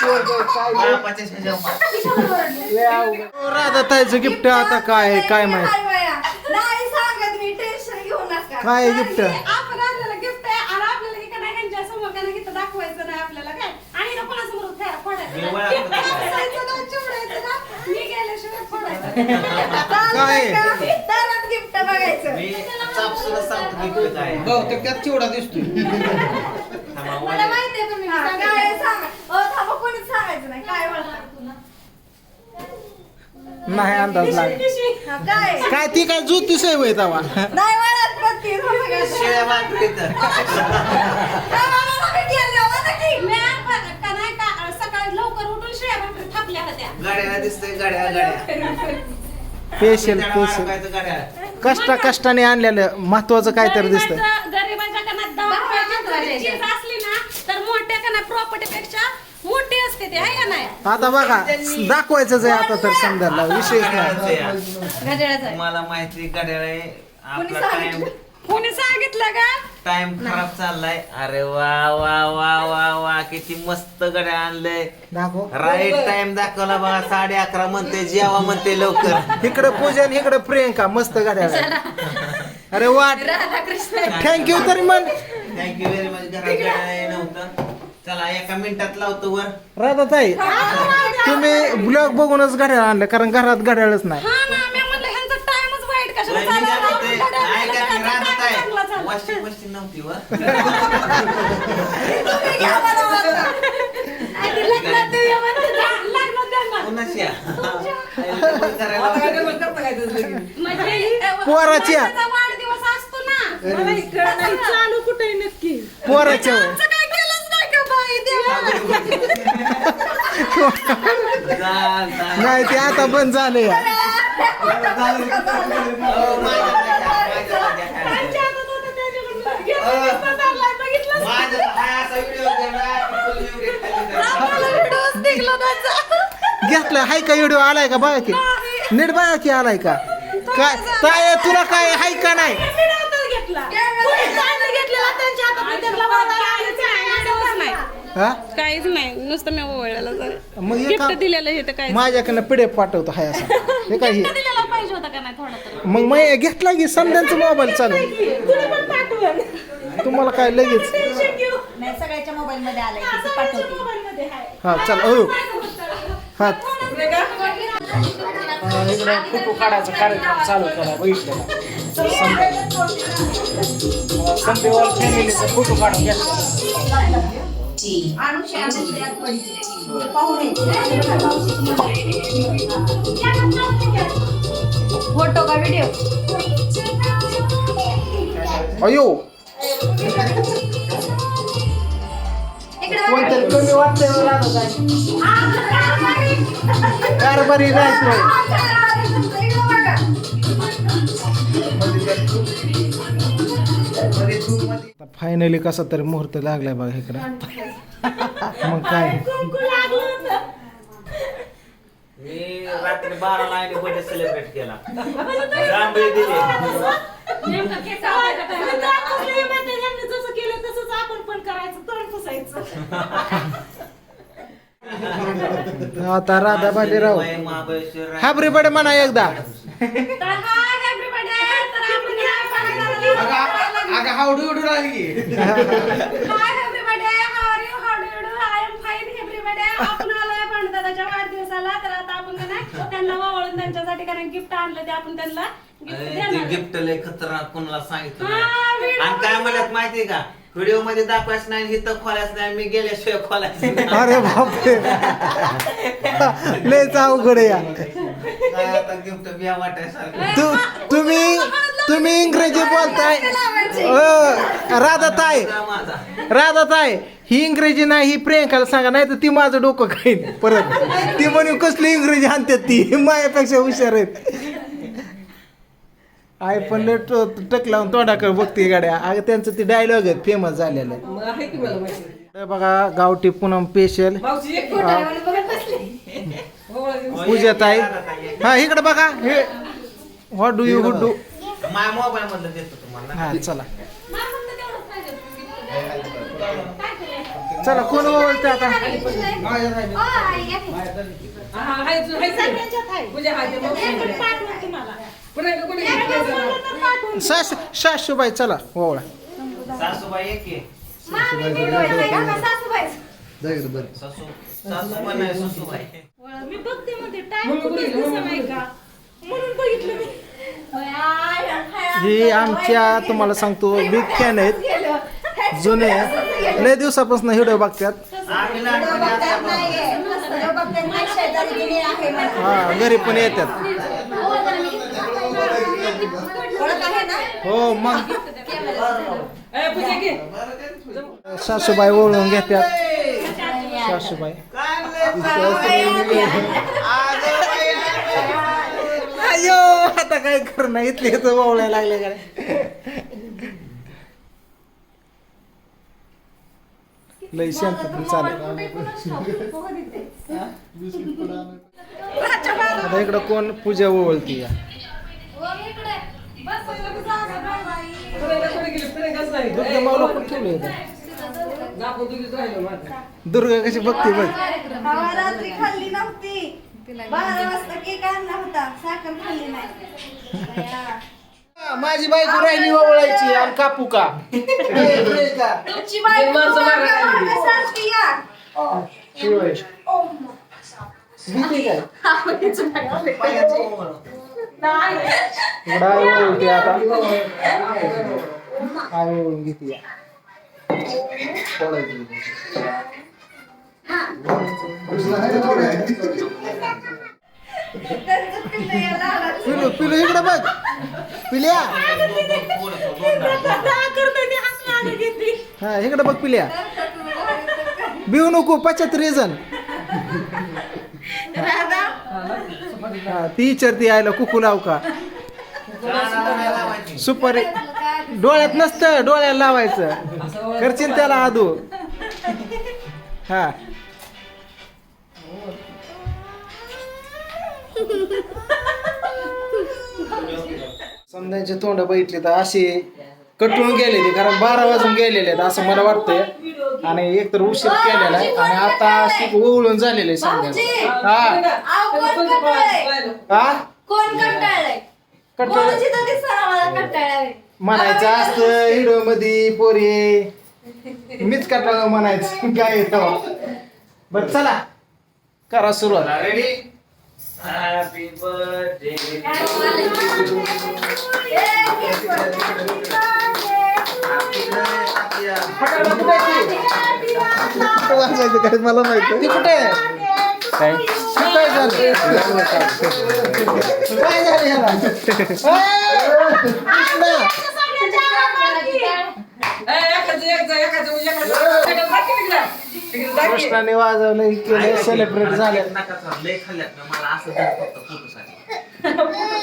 पोरगं काय लय- बापाच्या शेजावर लय अवघड. राधा ताईचं गिफ्ट आता काय आहे, काय माहीत नाही बाया. नाही सांगत मी टेन्शन घेऊ नका काय आहे गिफ्ट आपण आपल्याला गिफ्ट आहे आणि आपल्याला हे काय ह्यांच्या समोर काय नाही इथं दाखवायचं नाही आपल्याला काय आणि ना कोणासमोर थे- फोडायचं मी नाही. वळा Gift करतो काय? असायचं ना, चिवडायचं ना. मी गेल्याशिवाय फोडायचं काय? तरच गिफ्ट बघायचं मी चापसून सांगतो गिफ्ट काय आहे. बहुतेक त्यात चिवडा दिसतोय मला वळा. माहिती आहे पण मी हा, सांगते. काय आहे सांगा अ नाही अंदाज लाग काय आहे? काय? ती काय जुती सय होय तवा? नाही म्हणत प्रत्येक जण. शेळ्या भाकरी तर. काय म्हणाला मी केलं होतं की? मी आपण का नाही का सकाळी लवकर उठून शिळ्या भाकरी थापल्या होत्या. गाड्याला दिसतंय गाड्या गाड्या. स्पेशल त्याला स्पेशल वाकायचं गाड्या. कष्टा कष्टाने आणलेलं महत्वाचं काहीतरी दिसतंय. गरिबांच्या- गरिबांच्या कानात दहा रुपयाची चीज असली ना तर मोठ्या कानात प्रॉपर्टीपेक्षा मोठी असते ते आहे का नाही? आता बघा दाखवायचंच आहे आता तर समजायला विशेष नाही. आहे. तुम्हाला माहिती आहे. कोणी आपला टाइम सांगितलं? कोणी सांगितलं का? टाइम खराब चाललाय. अरे वा वा वा वा वा किती मस्त गाड्या आणलंय. दाखव. राईट टाइम दाखवला बघा साडे अकरा म्हणते जेवा म्हणते लवकर. इकडे पूजन इकडे प्रियंका मस्त गाड्या अरे वा थँक्यू तरी म्हण. थँक्यू व्हेरी मच नव्हतं चला एका मिनिटात लावतो वर राधा ताई तुम्ही ब्लॉग बघूनच घड्याळ आणलं कारण घरात घड्याळच नाही हा ना मी म्हणलं ह्यांचा टाइमच वाईट कशाला वहिनी काय चालला? म्हणते? घड्याळ नाही का ती घड्याळ राहत चांगला आहे चालला. वॉशिंग मशीन नव्हती वर तुम्ही घ्या मला वाटतं. आणि लग्नात देऊया म्हणते, जा, लग्नात द्या ना. कोणाशी डबल करायला लावते. म्हणजे पोराच्या. माझा वाढदिवस असतो ना चालू कुठे नक्की पोराच्या वय. आमचं नाही ते आता बंद झालं. या घेतलं, हाय का व्हिडिओ आलाय का? बघा की. नीट बघा की आलाय का? काय काय तुला काय हाय का नाही? हा? काहीच नाही. नुसतं मी ओवळलेलं जर. मग हे गिफ्ट का दिलेलं हे तर काय माझ्याकडनं पिढे पाठवतो हाय असं. हे काय हे? गिफ्ट दिलेला पाहिजे होता का नाही थोडा तर मग मी घेतला की समजांचा मोबाईल चालू? तुला पण पाठवून. तुम्हाला काय लगेच? टेन्शन घेऊ. नाही सगळ्याच्या मोबाईल मध्ये आलाय हा, तिचं आहे. हा चल हो. हा. इकडं फोटो काढायचा कार्यक्रम चालू करा बघितलं संडेवाल फॅमिलीचा फोटो काढून घेतला फोटो का व्हिडिओ? अयो. कोणतरी कमी वाटतंय राधा ताई. कारभारी नाही तो. फायनली कसा तरी मुहूर्त लागलाय बघा इकडं. मग काय? मी रात्री बर्थडे सेलिब्रेट केला. जांभळी दिली. आता राधा महाबळेश्वर हाबरी बडे म्हणा एकदा. हावडू उडू do you do? I am fine everybody. आपण आलोय पंडिताच्या वाढदिवसाला तर आता आपण का नाही त्यांना ओवाळून त्यांच्यासाठी कारण गिफ्ट आणलं ते आपण त्यांना गिफ्ट ते देणार गिफ्ट लय खतरनाक कोणाला सांगितलं हा, नाही. video आणि काय मध्ये- म्हणत माहितीये का व्हिडिओमध्ये दाखवायचं नाही इथं खोलायचं नाही मी गेल्याशिवाय खोलायचं नाही. अरे बापरे लयच अवघड आहे या काय आता गिफ्ट बिया वाटायसारखं तू तुम्ही तुम्ही इंग्रजी बोलताय. अ, राधाताई जा माझा राधाताई ही इंग्रजी नाही ही प्रियंकाला सांगा नाही तर ती माझं डोकं खाईन परत. ती म्हणून कसली इंग्रजी आणते ती? माझ्यापेक्षा हुशार आहेत. आय पण टक लावून तोंडाकडे बघते गाड्या. अगं त्यांचं ती डायलॉग आहेत फेमस झालेलं. हे बघा गावठी पूनम स्पेशल पूजाताई हा. इकडे बघा. हे व्हॉट डू यू डू माझ्या मोबाईल मधलं देतो तुम्हाला हा चला? चला कोण ओळखते आता. सासू सासूबाई चला ओवळा सासूबाई एक आहे. सासूबाई? सासू सासू पण आहे सासूबाई. मी बघते मध्ये टाइम कुठे दिसत नाही का? म्हणून बघितलं मी. ही आमच्या तुम्हाला सांगतो बिग फॅन आहेत. जुने लय दिवसापासून व्हिडिओ बघतात. हा घरी पण येतात? हो मग सासूबाई ओळून घेतात सासूबाई आता काय करणं इथले तर ओवळायला लागले काय लय शांत चालेल. इकडं कोण पूजा ओवळती या? दुर्गा माऊला पण ठेवलं दुर्गा कशी बघते बघ. रात्री खाल्ली नव्हती. केक आणला होता साखर खाल्ली नाही माझी बायको राहिली ओवळायची आणि कापू का तुमची बायको मागं मागं सारखी या. शिवाय. भीती काय इकडं आई ओळखते आता आई ओळून घेते या. पिलू पिलू इकडं बघ. पिल्या? हा इकडं बघ पिल्या. बिऊ नको पश्चात रिझन ती विचारती यायला कुकू लाव का? सुपारी डोळ्यात नसतं डोळ्याला लावायचं. करशील त्याला आदू. हा. समजायचे तोंड बघितले तर असे कटून गेलेले कारण बारा वाजून गेलेले आहेत असं मला वाटतंय. आणि एक तर उशीर केलेला आहे आणि आता अशी ओवळून झालेले! समजा हा? हा? कंटाळ. म्हणायचं असतं हिरो मध्ये पोरी मीच कटाळ म्हणायचं काय येतं बर चला. करा सुरुवात. रेडी हॅपी बर्थडे ए, किती फटाफट कुठे आहे ती? कुठं वाजायचं काय मला माहिती ती कुठे आहे काय काय झालं काय झालं ह्याला ए, कृष्णा कृष्णाने वाजवलं केलं सेलिब्रेट झालं. नका चालू, लय खाल्ल्यात ना मला असं द्या फक्त फोटोसाठी.